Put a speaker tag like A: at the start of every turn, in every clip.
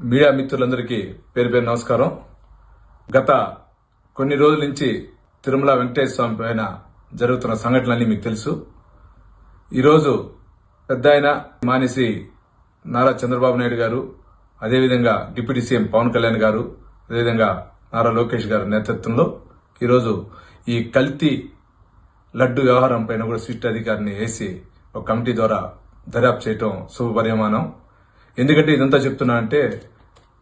A: Media మిత్రులందరికీ పేరు పేరు నమస్కారం. గత కొన్ని రోజుల నుంచి తిరుమల వెంకటేశ్వర స్వామి పైన జరుగుతున్న సంఘటనలన్నీ మీకు తెలుసు. ఈరోజు పెద్ద ఆయన మానేసి నారా చంద్రబాబు నాయుడు గారు అదేవిధంగా డిప్యూటీ సీఎం పవన్ కళ్యాణ్ గారు అదేవిధంగా నారా లోకేష్ గారి నేతృత్వంలో ఈరోజు ఈ కల్తీ లడ్డు వ్యవహారం పైన కూడా స్విట్ అధికారిని వేసి ఒక కమిటీ ద్వారా దర్యాప్తు చేయటం శుభపరిమాణం ఎందుకంటే ఇదంతా చెప్తున్నా అంటే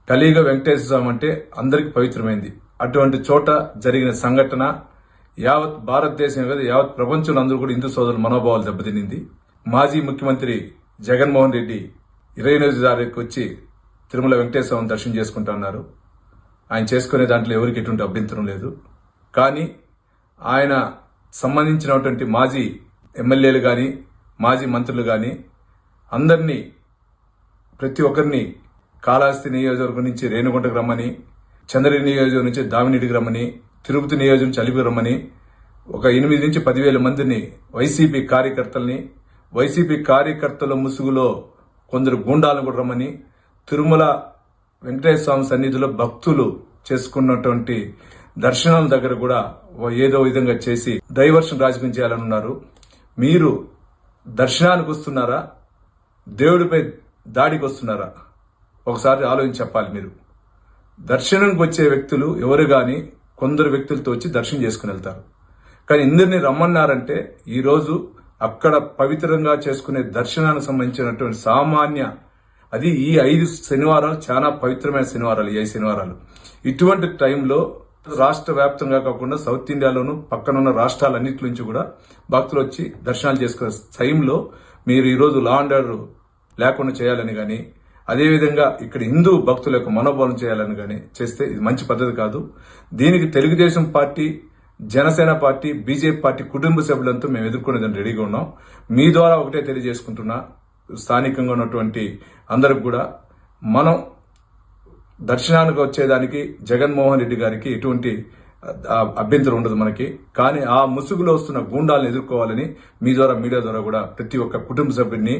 A: కలియుగ వెంకటేశ్వర స్వామి అంటే అందరికి పవిత్రమైంది. అటువంటి చోట జరిగిన సంఘటన యావత్ భారతదేశం కదా యావత్ ప్రపంచంలో అందరూ కూడా హిందూ సోదరుల మనోభావాలు దెబ్బతినింది. మాజీ ముఖ్యమంత్రి జగన్మోహన్ రెడ్డి ఇరవై ఎనిమిది తారీఖు వచ్చి తిరుమల వెంకటేశ్వర స్వామిని దర్శనం చేసుకుంటా ఉన్నారు ఆయన చేసుకునే దాంట్లో ఎవరికి ఎటువంటి అభ్యంతరం లేదు. కానీ ఆయన సంబంధించినటువంటి మాజీ ఎమ్మెల్యేలు కానీ మాజీ మంత్రులు కానీ అందరినీ ప్రతి ఒక్కరిని కాళహస్తి నియోజకవర్గం నుంచి రేణుగుంటకు రమ్మని చంద్రగిరి నియోజకవర్గం నుంచి దామినిడికి రమ్మని తిరుపతి నియోజకవర్గం నుంచి అలిపిరి రమ్మని ఒక ఎనిమిది నుంచి పదివేల మందిని వైసీపీ కార్యకర్తల్ని వైసీపీ కార్యకర్తల ముసుగులో కొందరు గూండాలను కూడా రమ్మని తిరుమల వెంకటేశ్వర స్వామి సన్నిధిలో భక్తులు చేసుకున్నటువంటి దర్శనాల దగ్గర కూడా ఏదో విధంగా చేసి డైవర్షన్ రాజకీయం చేయాలని ఉన్నారు మీరు దర్శనానికి వస్తున్నారా? దేవుడిపై దాడికి వస్తున్నారా ఒకసారి ఆలోచించి చెప్పాలి మీరు. దర్శనంకి వచ్చే వ్యక్తులు ఎవరు కానీ కొందరు వ్యక్తులతో వచ్చి దర్శనం చేసుకుని వెళ్తారు. కానీ ఇందరిని రమ్మన్నారంటే ఈరోజు అక్కడ పవిత్రంగా చేసుకునే దర్శనానికి సంబంధించినటువంటి సామాన్య అది ఈ ఐదు శనివారాలు చాలా పవిత్రమైన శనివారాలు ఈ ఐదు శనివారాలు. ఇటువంటి టైంలో రాష్ట్ర వ్యాప్తంగా కాకుండా సౌత్ ఇండియాలోను పక్కనున్న రాష్ట్రాలన్నిటి నుంచి కూడా భక్తులు వచ్చి దర్శనాలు చేసుకునే టైంలో మీరు ఈరోజు లా అండ్ ఆర్డర్ లేకుండా చేయాలని కానీ అదేవిధంగా ఇక్కడ హిందూ భక్తుల యొక్క మనోభావం చేయాలని కానీ చేస్తే ఇది మంచి పద్ధతి కాదు. దీనికి Telugu Desam party Janasena party BJP party కుటుంబ సభ్యులంతా మేము ఎదుర్కొనేదని రెడీగా ఉన్నాం. మీ ద్వారా ఒకటే తెలియజేసుకుంటున్నా స్థానికంగా ఉన్నటువంటి అందరికి కూడా మనం దర్శనానికి వచ్చేదానికి జగన్మోహన్ రెడ్డి గారికి ఎటువంటి అభ్యంతరం ఉండదు మనకి. కానీ ఆ ముసుగులో వస్తున్న గూండాలను ఎదుర్కోవాలని మీ ద్వారా మీడియా ద్వారా కూడా ప్రతి ఒక్క కుటుంబ సభ్యుడిని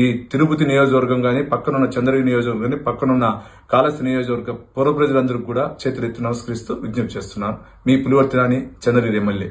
A: ఈ తిరుపతి నియోజకవర్గం కానీ పక్కనున్న చంద్రగిరి నియోజకవర్గం కానీ పక్కనున్న కాళహస్తి నియోజకవర్గ పౌర ప్రజలందరికీ కూడా చేతులెత్తి నమస్కరిస్తూ విజ్ఞప్తి చేస్తున్నాను. మీ పులివర్తినాని చంద్రగిరి ఎమ్మెల్యే.